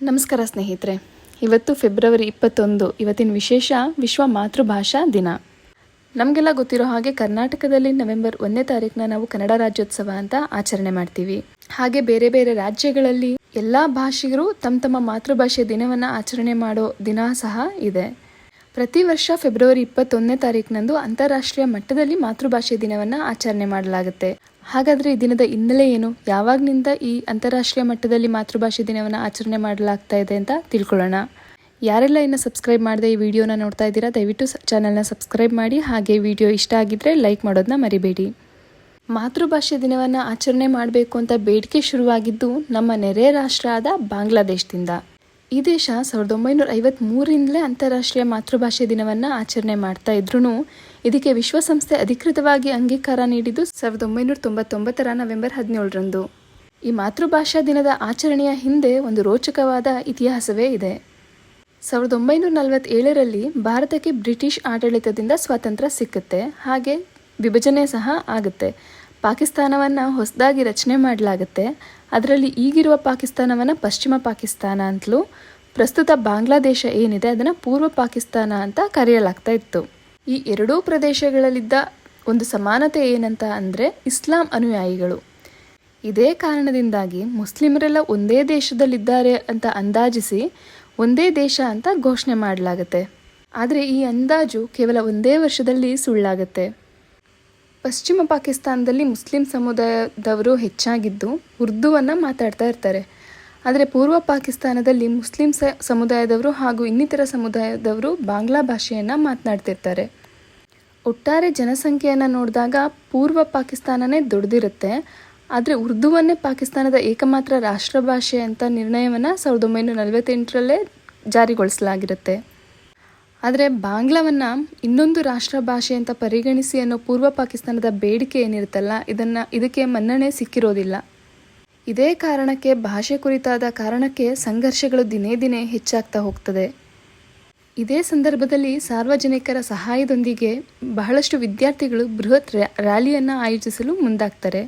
ನಮಸ್ಕಾರ ಸ್ನೇಹಿತರೆ. ಇವತ್ತು ಫೆಬ್ರವರಿ ಇಪ್ಪತ್ತೊಂದು, ಇವತ್ತಿನ ವಿಶೇಷ ವಿಶ್ವ ಮಾತೃಭಾಷಾ ದಿನ. ನಮಗೆಲ್ಲ ಗೊತ್ತಿರೋ ಹಾಗೆ ಕರ್ನಾಟಕದಲ್ಲಿ ನವೆಂಬರ್ ಒಂದನೇ ತಾರೀಕನ್ನ ನಾವು ಕನ್ನಡ ರಾಜ್ಯೋತ್ಸವ ಅಂತ ಆಚರಣೆ ಮಾಡ್ತೀವಿ. ಹಾಗೆ ಬೇರೆ ಬೇರೆ ರಾಜ್ಯಗಳಲ್ಲಿ ಎಲ್ಲ ಭಾಷಿಗರು ತಮ್ಮ ತಮ್ಮ ಮಾತೃಭಾಷೆ ದಿನವನ್ನು ಆಚರಣೆ ಮಾಡೋ ದಿನ ಸಹ ಇದೆ. ಪ್ರತಿ ವರ್ಷ ಫೆಬ್ರವರಿ ಇಪ್ಪತ್ತೊಂದನೇ ತಾರೀಕಿನಂದು ಅಂತಾರಾಷ್ಟ್ರೀಯ ಮಟ್ಟದಲ್ಲಿ ಮಾತೃಭಾಷೆ ದಿನವನ್ನು ಆಚರಣೆ ಮಾಡಲಾಗುತ್ತೆ. ಹಾಗಾದರೆ ಈ ದಿನದ ಹಿನ್ನೆಲೆ ಏನು? ಯಾವಾಗನಿಂದ ಈ ಅಂತಾರಾಷ್ಟ್ರೀಯ ಮಟ್ಟದಲ್ಲಿ ಮಾತೃಭಾಷೆ ದಿನವನ್ನು ಆಚರಣೆ ಮಾಡಲಾಗ್ತಾ ಇದೆ ಅಂತ ತಿಳ್ಕೊಳ್ಳೋಣ. ಯಾರೆಲ್ಲ ಇನ್ನು ಸಬ್ಸ್ಕ್ರೈಬ್ ಮಾಡದೆ ಈ ವಿಡಿಯೋನ ನೋಡ್ತಾ ಇದ್ದೀರಾ, ದಯವಿಟ್ಟು ಚಾನಲ್ನ ಸಬ್ಸ್ಕ್ರೈಬ್ ಮಾಡಿ, ಹಾಗೆ ವಿಡಿಯೋ ಇಷ್ಟ ಆಗಿದ್ದರೆ ಲೈಕ್ ಮಾಡೋದನ್ನ ಮರಿಬೇಡಿ. ಮಾತೃಭಾಷೆ ದಿನವನ್ನು ಆಚರಣೆ ಮಾಡಬೇಕು ಅಂತ ಬೇಡಿಕೆ ಶುರುವಾಗಿದ್ದು ನಮ್ಮ ನೆರೆ ರಾಷ್ಟ್ರ ಆದ ಬಾಂಗ್ಲಾದೇಶದಿಂದ. ಈ ದೇಶ ಸಾವಿರದ ಒಂಬೈನೂರ ಐವತ್ತ್ಮೂರರಿಂದಲೇ ಅಂತಾರಾಷ್ಟ್ರೀಯ ಮಾತೃಭಾಷೆ ದಿನವನ್ನು ಆಚರಣೆ ಮಾಡ್ತಾ ಇದ್ರೂ ಇದಕ್ಕೆ ವಿಶ್ವಸಂಸ್ಥೆ ಅಧಿಕೃತವಾಗಿ ಅಂಗೀಕಾರ ನೀಡಿದ್ದು ಸಾವಿರದ ಒಂಬೈನೂರ ತೊಂಬತ್ತೊಂಬತ್ತರ ನವೆಂಬರ್ ಹದಿನೇಳರಂದು. ಈ ಮಾತೃಭಾಷಾ ದಿನದ ಆಚರಣೆಯ ಹಿಂದೆ ಒಂದು ರೋಚಕವಾದ ಇತಿಹಾಸವೇ ಇದೆ. ಸಾವಿರದ ಒಂಬೈನೂರ ನಲವತ್ತೇಳರಲ್ಲಿ ಭಾರತಕ್ಕೆ ಬ್ರಿಟಿಷ್ ಆಡಳಿತದಿಂದ ಸ್ವಾತಂತ್ರ್ಯ ಸಿಕ್ಕುತ್ತೆ. ಹಾಗೆ ವಿಭಜನೆ ಸಹ ಆಗುತ್ತೆ. ಪಾಕಿಸ್ತಾನವನ್ನು ಹೊಸದಾಗಿ ರಚನೆ ಮಾಡಲಾಗುತ್ತೆ. ಅದರಲ್ಲಿ ಈಗಿರುವ ಪಾಕಿಸ್ತಾನವನ್ನು ಪಶ್ಚಿಮ ಪಾಕಿಸ್ತಾನ ಅಂತಲೂ, ಪ್ರಸ್ತುತ ಬಾಂಗ್ಲಾದೇಶ ಏನಿದೆ ಅದನ್ನು ಪೂರ್ವ ಪಾಕಿಸ್ತಾನ ಅಂತ ಕರೆಯಲಾಗ್ತಾ ಇತ್ತು. ಈ ಎರಡೂ ಪ್ರದೇಶಗಳಲ್ಲಿದ್ದ ಒಂದು ಸಮಾನತೆ ಏನಂತ ಅಂದರೆ ಇಸ್ಲಾಂ ಅನುಯಾಯಿಗಳು. ಇದೇ ಕಾರಣದಿಂದಾಗಿ ಮುಸ್ಲಿಮರೆಲ್ಲ ಒಂದೇ ದೇಶದಲ್ಲಿದ್ದಾರೆ ಅಂತ ಅಂದಾಜಿಸಿ ಒಂದೇ ದೇಶ ಅಂತ ಘೋಷಣೆ ಮಾಡಲಾಗುತ್ತೆ. ಆದರೆ ಈ ಅಂದಾಜು ಕೇವಲ ಒಂದೇ ವರ್ಷದಲ್ಲಿ ಸುಳ್ಳಾಗುತ್ತೆ. ಪಶ್ಚಿಮ ಪಾಕಿಸ್ತಾನದಲ್ಲಿ ಮುಸ್ಲಿಂ ಸಮುದಾಯದವರು ಹೆಚ್ಚಾಗಿದ್ದು ಉರ್ದುವನ್ನು ಮಾತಾಡ್ತಾ ಇರ್ತಾರೆ. ಆದರೆ ಪೂರ್ವ ಪಾಕಿಸ್ತಾನದಲ್ಲಿ ಮುಸ್ಲಿಂ ಸ ಸಮುದಾಯದವರು ಹಾಗೂ ಇನ್ನಿತರ ಸಮುದಾಯದವರು ಬಾಂಗ್ಲಾ ಭಾಷೆಯನ್ನು ಮಾತನಾಡ್ತಿರ್ತಾರೆ. ಒಟ್ಟಾರೆ ಜನಸಂಖ್ಯೆಯನ್ನು ನೋಡಿದಾಗ ಪೂರ್ವ ಪಾಕಿಸ್ತಾನನೇ ದೊಡ್ಡದಿರುತ್ತೆ ಆದರೆ ಉರ್ದುವನ್ನೇ ಪಾಕಿಸ್ತಾನದ ಏಕಮಾತ್ರ ರಾಷ್ಟ್ರ ಭಾಷೆ ಅಂತ ನಿರ್ಣಯವನ್ನು ಸಾವಿರದ ಒಂಬೈನೂರ ನಲವತ್ತೆಂಟರಲ್ಲೇ ಜಾರಿಗೊಳಿಸಲಾಗಿರುತ್ತೆ. ಆದರೆ ಬಾಂಗ್ಲಾವನ್ನು ಇನ್ನೊಂದು ರಾಷ್ಟ್ರ ಭಾಷೆ ಅಂತ ಪರಿಗಣಿಸಿ ಅನ್ನೋ ಪೂರ್ವ ಪಾಕಿಸ್ತಾನದ ಬೇಡಿಕೆ ಏನಿರುತ್ತಲ್ಲ, ಇದನ್ನು ಇದಕ್ಕೆ ಮನ್ನಣೆ ಸಿಕ್ಕಿರೋದಿಲ್ಲ. ಇದೇ ಕಾರಣಕ್ಕೆ ಭಾಷೆ ಕುರಿತಾದ ಕಾರಣಕ್ಕೆ ಸಂಘರ್ಷಗಳು ದಿನೇ ದಿನೇ ಹೆಚ್ಚಾಗ್ತಾ ಹೋಗ್ತದೆ. ಇದೇ ಸಂದರ್ಭದಲ್ಲಿ ಸಾರ್ವಜನಿಕರ ಸಹಾಯದೊಂದಿಗೆ ಬಹಳಷ್ಟು ವಿದ್ಯಾರ್ಥಿಗಳು ಬೃಹತ್ ರ್ಯಾಲಿಯನ್ನು ಆಯೋಜಿಸಲು ಮುಂದಾಗ್ತಾರೆ.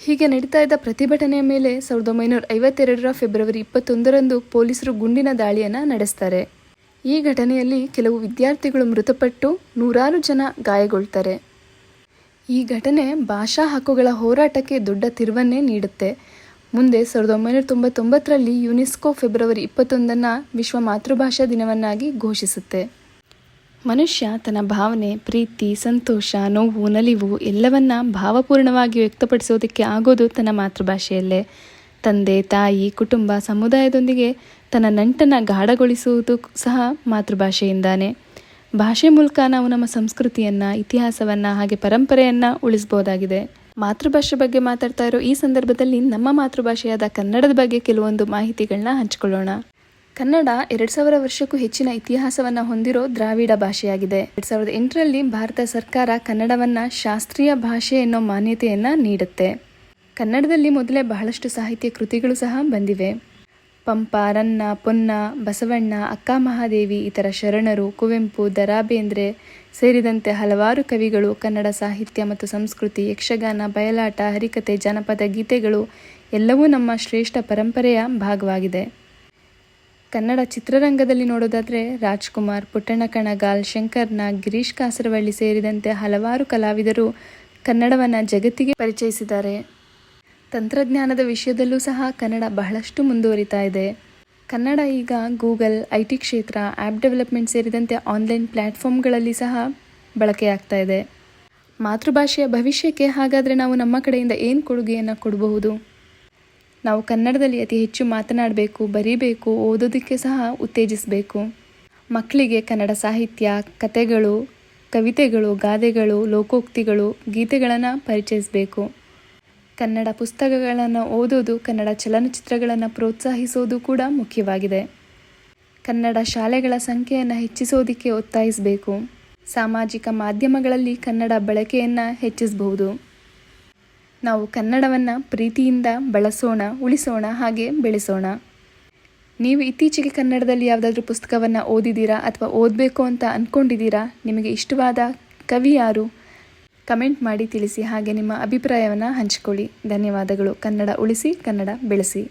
ಹೀಗೆ ನಡೀತಾ ಇದ್ದ ಪ್ರತಿಭಟನೆಯ ಮೇಲೆ ಸಾವಿರದ ಒಂಬೈನೂರ ಐವತ್ತೆರಡರ ಫೆಬ್ರವರಿ ಇಪ್ಪತ್ತೊಂದರಂದು ಪೊಲೀಸರು ಗುಂಡಿನ ದಾಳಿಯನ್ನು ನಡೆಸ್ತಾರೆ. ಈ ಘಟನೆಯಲ್ಲಿ ಕೆಲವು ವಿದ್ಯಾರ್ಥಿಗಳು ಮೃತಪಟ್ಟು ನೂರಾರು ಜನ ಗಾಯಗೊಳ್ತಾರೆ. ಈ ಘಟನೆ ಭಾಷಾ ಹಕ್ಕುಗಳ ಹೋರಾಟಕ್ಕೆ ದೊಡ್ಡ ತಿರುವನ್ನೇ ನೀಡುತ್ತೆ. ಮುಂದೆ ಸಾವಿರದ ಒಂಬೈನೂರ ತೊಂಬತ್ತೊಂಬತ್ತರಲ್ಲಿ ಯುನೆಸ್ಕೋ ಫೆಬ್ರವರಿ ಇಪ್ಪತ್ತೊಂದನ್ನು ವಿಶ್ವ ಮಾತೃಭಾಷಾ ದಿನವನ್ನಾಗಿ ಘೋಷಿಸುತ್ತೆ. ಮನುಷ್ಯ ತನ್ನ ಭಾವನೆ, ಪ್ರೀತಿ, ಸಂತೋಷ, ನೋವು, ನಲಿವು ಎಲ್ಲವನ್ನ ಭಾವಪೂರ್ಣವಾಗಿ ವ್ಯಕ್ತಪಡಿಸೋದಕ್ಕೆ ಆಗೋದು ತನ್ನ ಮಾತೃಭಾಷೆಯಲ್ಲೇ. ತಂದೆ, ತಾಯಿ, ಕುಟುಂಬ, ಸಮುದಾಯದೊಂದಿಗೆ ತನ್ನ ನಂಟನ್ನು ಗಾಢಗೊಳಿಸುವುದು ಸಹ ಮಾತೃಭಾಷೆಯಿಂದಾನೆ. ಭಾಷೆ ಮೂಲಕ ನಾವು ನಮ್ಮ ಸಂಸ್ಕೃತಿಯನ್ನು, ಇತಿಹಾಸವನ್ನು, ಹಾಗೆ ಪರಂಪರೆಯನ್ನು ಉಳಿಸ್ಬೋದಾಗಿದೆ. ಮಾತೃಭಾಷೆ ಬಗ್ಗೆ ಮಾತಾಡ್ತಾ ಇರೋ ಈ ಸಂದರ್ಭದಲ್ಲಿ ನಮ್ಮ ಮಾತೃಭಾಷೆಯಾದ ಕನ್ನಡದ ಬಗ್ಗೆ ಕೆಲವೊಂದು ಮಾಹಿತಿಗಳನ್ನ ಹಂಚಿಕೊಳ್ಳೋಣ. ಕನ್ನಡ ಎರಡು ಸಾವಿರ ವರ್ಷಕ್ಕೂ ಹೆಚ್ಚಿನ ಇತಿಹಾಸವನ್ನು ಹೊಂದಿರೋ ದ್ರಾವಿಡ ಭಾಷೆಯಾಗಿದೆ. ಎರಡು ಸಾವಿರದ ಎಂಟರಲ್ಲಿ ಭಾರತ ಸರ್ಕಾರ ಕನ್ನಡವನ್ನು ಶಾಸ್ತ್ರೀಯ ಭಾಷೆ ಎನ್ನೋ ಮಾನ್ಯತೆಯನ್ನು ನೀಡುತ್ತೆ. ಕನ್ನಡದಲ್ಲಿ ಮೊದಲೇ ಬಹಳಷ್ಟು ಸಾಹಿತ್ಯ ಕೃತಿಗಳು ಸಹ ಬಂದಿವೆ. ಪಂಪ, ರನ್ನ, ಪೊನ್ನ, ಬಸವಣ್ಣ, ಅಕ್ಕ ಮಹಾದೇವಿ, ಇತರ ಶರಣರು, ಕುವೆಂಪು, ದರಾಬೇಂದ್ರೆ ಸೇರಿದಂತೆ ಹಲವಾರು ಕವಿಗಳು, ಕನ್ನಡ ಸಾಹಿತ್ಯ ಮತ್ತು ಸಂಸ್ಕೃತಿ, ಯಕ್ಷಗಾನ, ಬಯಲಾಟ, ಹರಿಕತೆ, ಜನಪದ ಗೀತೆಗಳು ಎಲ್ಲವೂ ನಮ್ಮ ಶ್ರೇಷ್ಠ ಪರಂಪರೆಯ ಭಾಗವಾಗಿದೆ. ಕನ್ನಡ ಚಿತ್ರರಂಗದಲ್ಲಿ ನೋಡೋದಾದರೆ ರಾಜ್ಕುಮಾರ್, ಪುಟ್ಟಣ್ಣ ಕಣಗಾಲ್, ಶಂಕರ್ ನಾಗ್, ಗಿರೀಶ್ ಕಾಸರವಳ್ಳಿ ಸೇರಿದಂತೆ ಹಲವಾರು ಕಲಾವಿದರು ಕನ್ನಡವನ್ನು ಜಗತ್ತಿಗೆ ಪರಿಚಯಿಸಿದ್ದಾರೆ. ತಂತ್ರಜ್ಞಾನದ ವಿಷಯದಲ್ಲೂ ಸಹ ಕನ್ನಡ ಬಹಳಷ್ಟು ಮುಂದುವರಿತಾ ಇದೆ. ಕನ್ನಡ ಈಗ ಗೂಗಲ್, ಐ ಟಿ ಕ್ಷೇತ್ರ, ಆ್ಯಪ್ ಡೆವಲಪ್ಮೆಂಟ್ ಸೇರಿದಂತೆ ಆನ್ಲೈನ್ ಪ್ಲ್ಯಾಟ್ಫಾರ್ಮ್ಗಳಲ್ಲಿ ಸಹ ಬಳಕೆಯಾಗ್ತಾ ಇದೆ. ಮಾತೃಭಾಷೆಯ ಭವಿಷ್ಯಕ್ಕೆ ಹಾಗಾದರೆ ನಾವು ನಮ್ಮ ಕಡೆಯಿಂದ ಏನು ಕೊಡುಗೆಯನ್ನು ಕೊಡಬಹುದು? ನಾವು ಕನ್ನಡದಲ್ಲಿ ಅತಿ ಹೆಚ್ಚು ಮಾತನಾಡಬೇಕು, ಬರೀಬೇಕು, ಓದೋದಕ್ಕೆ ಸಹ ಉತ್ತೇಜಿಸಬೇಕು. ಮಕ್ಕಳಿಗೆ ಕನ್ನಡ ಸಾಹಿತ್ಯ, ಕತೆಗಳು, ಕವಿತೆಗಳು, ಗಾದೆಗಳು, ಲೋಕೋಕ್ತಿಗಳು, ಗೀತೆಗಳನ್ನು ಪರಿಚಯಿಸಬೇಕು. ಕನ್ನಡ ಪುಸ್ತಕಗಳನ್ನು ಓದೋದು, ಕನ್ನಡ ಚಲನಚಿತ್ರಗಳನ್ನು ಪ್ರೋತ್ಸಾಹಿಸೋದು ಕೂಡ ಮುಖ್ಯವಾಗಿದೆ. ಕನ್ನಡ ಶಾಲೆಗಳ ಸಂಖ್ಯೆಯನ್ನು ಹೆಚ್ಚಿಸೋದಕ್ಕೆ ಒತ್ತಾಯಿಸಬೇಕು. ಸಾಮಾಜಿಕ ಮಾಧ್ಯಮಗಳಲ್ಲಿ ಕನ್ನಡ ಬಳಕೆಯನ್ನು ಹೆಚ್ಚಿಸಬಹುದು. ನಾವು ಕನ್ನಡವನ್ನು ಪ್ರೀತಿಯಿಂದ ಬಳಸೋಣ, ಉಳಿಸೋಣ, ಹಾಗೆ ಬೆಳೆಸೋಣ. ನೀವು ಇತ್ತೀಚೆಗೆ ಕನ್ನಡದಲ್ಲಿ ಯಾವುದಾದ್ರೂ ಪುಸ್ತಕವನ್ನು ಓದಿದ್ದೀರಾ ಅಥವಾ ಓದಬೇಕು ಅಂತ ಅಂದ್ಕೊಂಡಿದ್ದೀರಾ ನಿಮಗೆ ಇಷ್ಟವಾದ ಕವಿ ಯಾರು? ಕಮೆಂಟ್ ಮಾಡಿ ತಿಳಿಸಿ ಹಾಗೆ ನಿಮ್ಮ ಅಭಿಪ್ರಾಯವನ್ನು ಹಂಚಿಕೊಳ್ಳಿ. ಧನ್ಯವಾದಗಳು. ಕನ್ನಡ ಉಳಿಸಿ ಕನ್ನಡ ಬೆಳೆಸಿ.